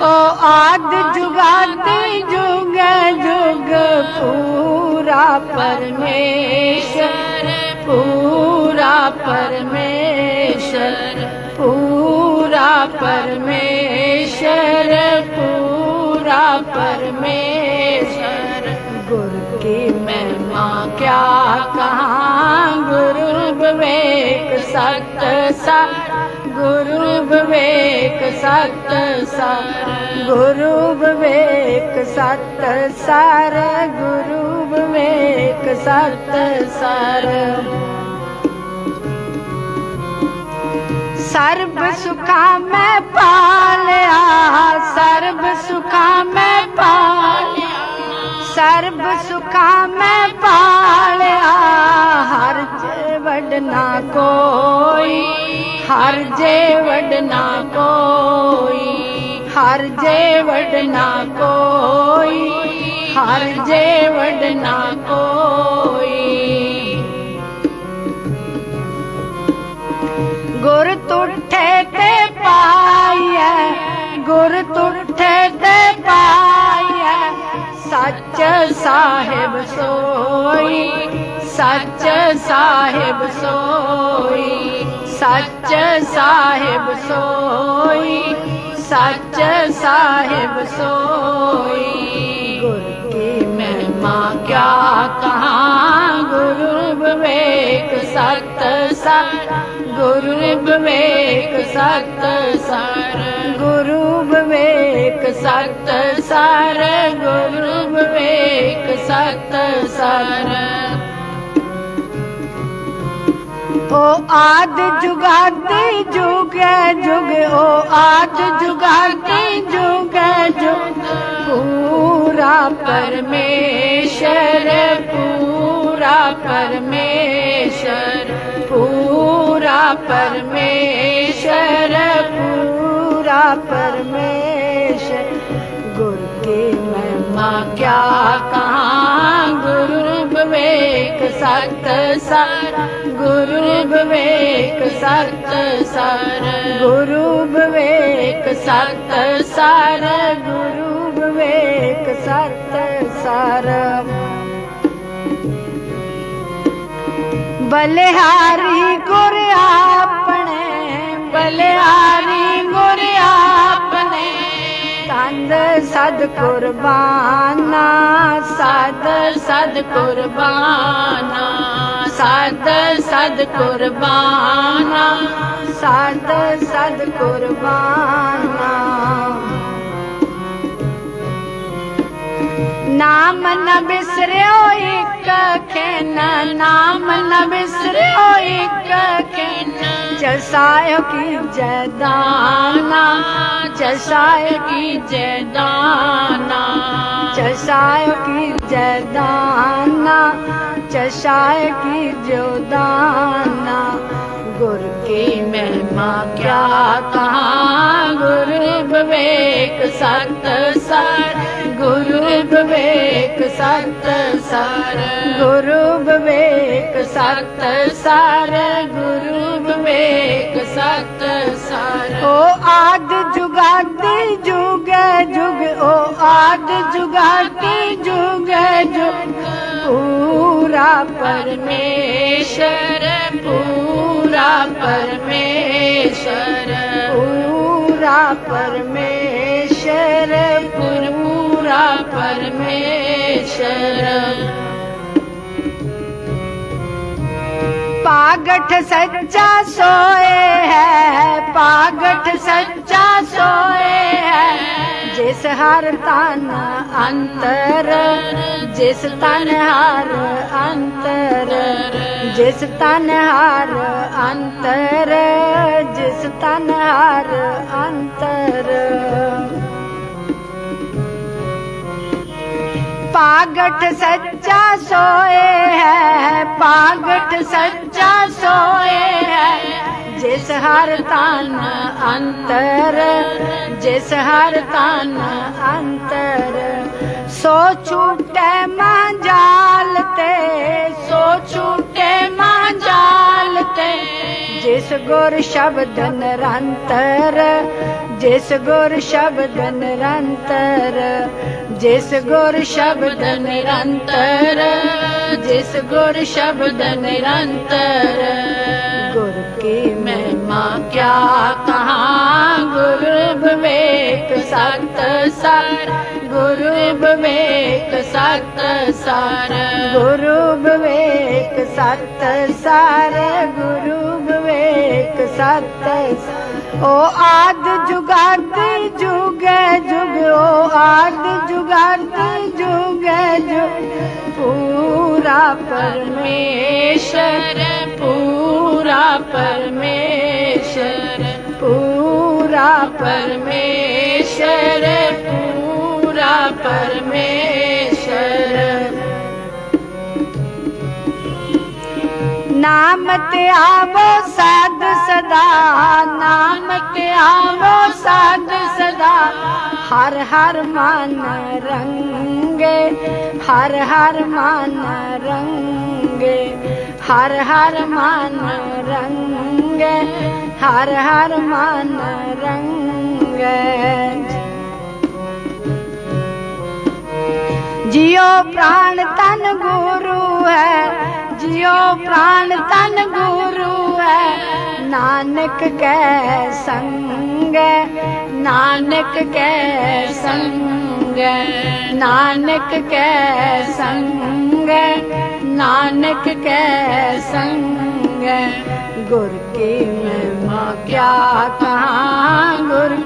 ਓ ਆਦ ਜੁਗਾਤੀ ਜੁਗ ਜੁਗ ਪੂਰਾ ਪਰਮੇਸ਼ਰ ਪੂਰਾ ਪਰਮੇਸ਼ਰ ਪੂਰਾ ਪਰਮੇਸ਼ਰ ਪੂਰਾ ਪਰਮੇਸ਼ਰ ਗੁਰ ਕੀ ਮਹਿਮਾ ਕਿਆ ਕਹਾਂ ਗੁਰੂ ਵਿਵੇਕ ਸਤ ਸਤ ਗੁਰੂ ਵਿਵੇਕ ਸਤ ਸਤ ਗੁਰੂ ਵਿਵੇਕ ਸਤ ਸਰ। ਗੁਰੂ ਵਿਵੇਕ ਸਤ ਸਰ। ਸਰਬ ਸੁਖਾ ਮੈਂ ਪਾਲਿਆ, ਸਰਬ ਸੁਖਾ ਮੈਂ ਪਾਲਿਆ। ਸਰਬ ਸੁਖਾ ਮੈਂ ਪਾਲਿਆ, ਹਰ ਵਡਨਾ ਕੋਈ, ਹਰ ਜੇ ਵਡਨਾ ਕੋਈ, ਹਰ ਜੇ ਵਡਨਾ ਕੋਈ, ਹਰ ਜੇ ਵਡਨਾ ਕੋਈ। ਗੁਰ ਤੁਠੇ ਤੇ ਪਾਈਐ, ਗੁਰ ਤੁਠੇ ਤੇ ਪਾਈਐ, ਸੱਚ ਸਾਹਿਬ ਸੋਈ। ਸੱਚ ਸਾਹਿਬ ਸੋਈ ਸੱਚ ਸਾਹਿਬ ਸੋਈ ਸੱਚ ਸਾਹਿਬ ਸੋਈ। ਗੁਰ ਕੀ ਮਹਿਮਾ ਕਿਆ ਕਹਾ ਗੁਰੂ ਵਿਵੇਕ ਸਤ ਸਤ ਗੁਰੂ ਵਿਵੇਕ ਸਤ ਸਰ। ਗੁਰੂ ਵਿਵੇਕ ਸਤ ਸਰ ਗੁਰੂ ਵਿਵੇਕ ਸਤ ਸਰ। ਓ ਆਦ ਜੁਗਾਤੀ ਜੁਗੈ ਜੁਗ, ਓ ਆਦ ਜੁਗਾਤੀ ਜੁਗੈ ਜੁਗ। ਪੂਰਾ ਪਰਮੇਸ਼ਰ ਪੂਰਾ ਪਰਮੇਸ਼ਰ ਪੂਰਾ ਪਰਮੇਸ਼ਰ ਪੂਰਾ ਪਰਮੇਸ਼ਰ। ਗੁਰ ਕੀ ਮਹਿਮਾ ਕਿਆ ਕਹਾਂ ਗੁਰੂ ਵਿਵੇਕ ਸਤ ਸਰ। ਗੁਰੂ ਵਿਵੇਕ ਸਤ ਸਰ। ਗੁਰੂ ਵਿਵੇਕ ਸਤ ਸਰ। ਗੁਰੂ ਵਿਵੇਕ ਸਤ ਸਰ। ਬਲਿਹਾਰੀ ਗੁਰ ਆਪਣੇ। ਬਲਿਹਾਰੀ ਤੰਦ ਸਦ ਕੁਰਬਾਨਾ ਸਦ ਸਦ ਕੁਰਬਾਨਾ ਸਦ ਸਦ ਕੁਰਬਾਨਾ ਸਦ ਸਦ ਕੁਰਬਾਨਾ। ਨਾਮ ਨਾ ਬਿਸਰਿਓ ਇੱਕ ਖੇਨ, ਨਾਮ ਨਾ ਬਿਸਰਿਓ ਜਸਾਇ ਕੀ ਜੈਦਾਨਾ, ਜਸਾਇ ਕੀ ਜੈਦਾਨਾ, ਜਸਾਇ ਕੀ ਜੈਦਾਨਾ, ਜਸਾਇ ਕੀ ਜੋਦਾਨਾ। ਗੁਰ ਕੀ ਮਹਿਮਾ ਕਿਆ ਕਹਾਂ ਗੁਰੂ ਵਿਵੇਕ ਸਤ ਸਰ ਗੁਰੂ ਵਿਵੇਕ ਸਤ ਸਰ ਗੁਰੂ ਵਿਵੇਕ ਸਤ ਸਰ, ਗੁਰੂ ਵਿਵੇਕ ਸਤ ਸਰ। ਓ ਆਦ ਜੁਗਾਤੀ ਜੁਗ ਜੁਗ, ਓ ਆਦ ਜੁਗਾਤੀ ਜੁਗ ਜੁਗ। ਪੂਰਾ ਪਰਮੇਸ਼ਰ ਪੂਰਾ ਪਰਮੇਸ਼ਰ। ਪੂਰਾ ਪਰਮੇਸ਼ਰ ਪੂਰਾ ਪਰਮੇਸ਼ਰ। ਪਾਗਠ ਸੱਚਾ ਸੋਏ ਹੈ ਪਾਗਠ ਸੱਚਾ ਸੋਏ ਹੈ। ਜਿਸ ਹਰ ਤਨ ਅੰਤਰ, ਜਿਸ ਤਨ ਹਰ ਅੰਤਰ, ਜਿਸ ਤਨ ਹਰ ਅੰਤਰ, ਜਿਸ ਤਨ ਹਰ ਅੰਤਰ। ਪਾਗਠ ਸੱਚਾ ਸੋਏ ਹੈ ਪਾਗਠ ਸੱਚਾ ਸੋਏ ਹੈ। ਜਿਸ ਹਰ ਤਨ ਅੰਤਰ, ਜਿਸ ਹਰ ਤਨ ਅੰਤਰ ਸੋ ਛੂਟੇ ਮਾਂ ਜਾਲ ਤੇ ਸੋ ਛੂਟੇ ਮਾਂ ਜਾਲ ਤੇ। ਜਿਸ ਗੁਰ ਸ਼ਬਦ ਨਿਰੰਤਰ ਜਿਸ ਗੁਰ ਸ਼ਬਦ ਨਿਰੰਤਰ ਜਿਸ ਗੁਰ ਸ਼ਬਦ ਨਿਰੰਤਰ ਜਿਸ ਗੁਰ ਸ਼ਬਦ ਨਿਰੰਤਰ ਗੁਰ ਕੀ ਮਹਿਮਾ ਕਿਆ ਕਹਾ ਗੁਰ ਵਿਵੇਕ ਸਤ ਸਰ। ਗੁਰੂ ਵਿਵੇਕ ਸਤ ਸਾਰ। ਗੁਰੂ ਵਿਵੇਕ ਸਤ ਸਾਰ, ਗੁਰੂ ਵਿਵੇਕ ਸਤ ਓ ਆਦ ਜੁਗਾਤੀ ਜੁਗ ਜੁਗ, ਓ ਆਦ ਜੁਗਾਤੀ ਜੁਗ ਜੁਗ। ਪੂਰਾ ਪਰਮੇਸ਼ਰ ਪੂਰਾ ਪਰਮੇਸ਼ਰ। ਪੂਰਾ ਪਰਮੇਸ਼ਰ ਪਰਮੇਸ਼ਰ ਨਾਮ ਤੇ ਆਵੋ ਸਾਧ ਸਦਾ ਨਾਮ ਤੇ ਆਵੋ ਸਾਧ ਸਦਾ ਹਰ ਹਰ ਮਨ ਰੰਗੇ ਹਰ ਹਰ ਮਨ ਰੰਗੇ ਹਰ ਹਰ ਮਨ ਰੰਗੇ ਹਰ ਹਰ ਮਨ ਰੰਗੇ ਜਿਉ ਪ੍ਰਾਣ ਤਨ ਗੁਰੂ ਹੈ, ਜਿਉ ਪ੍ਰਾਣ ਤਨ ਗੁਰੂ ਹੈ। ਨਾਨਕ ਕੈ ਸੰਗ, ਨਾਨਕ ਕੈ ਸੰਗ, ਨਾਨਕ ਕੈ ਸੰਗ, ਨਾਨਕ ਕੈ ਸੰਗ। ਗੁਰ ਕੀ ਮਹਿਮਾ ਕਿਆ ਕਹਾ ਗੁਰ?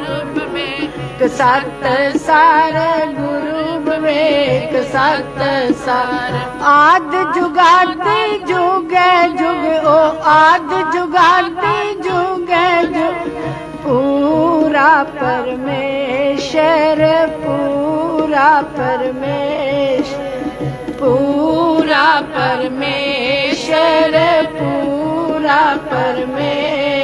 ਵਿਵੇਕ ਸਤ ਸਰ, ਗੁਰੂ ਵਿਵੇਕ ਸਤ ਸਰ। ਆਦ ਜੁਗਾਤੀ ਜੁਗੇ ਜੁਗ, ਓ ਆਦ ਜੁਗਾਤੀ ਜੁਗੇ ਜੁਗ। ਪੂਰਾ ਪਰਮੇਸ਼ਰ, ਪੂਰਾ ਪਰਮੇਸ਼। ਪੂਰਾ ਪਰਮੇਸ਼ਰ ਪੂਰਾ ਪਰਮੇਸ਼ਰ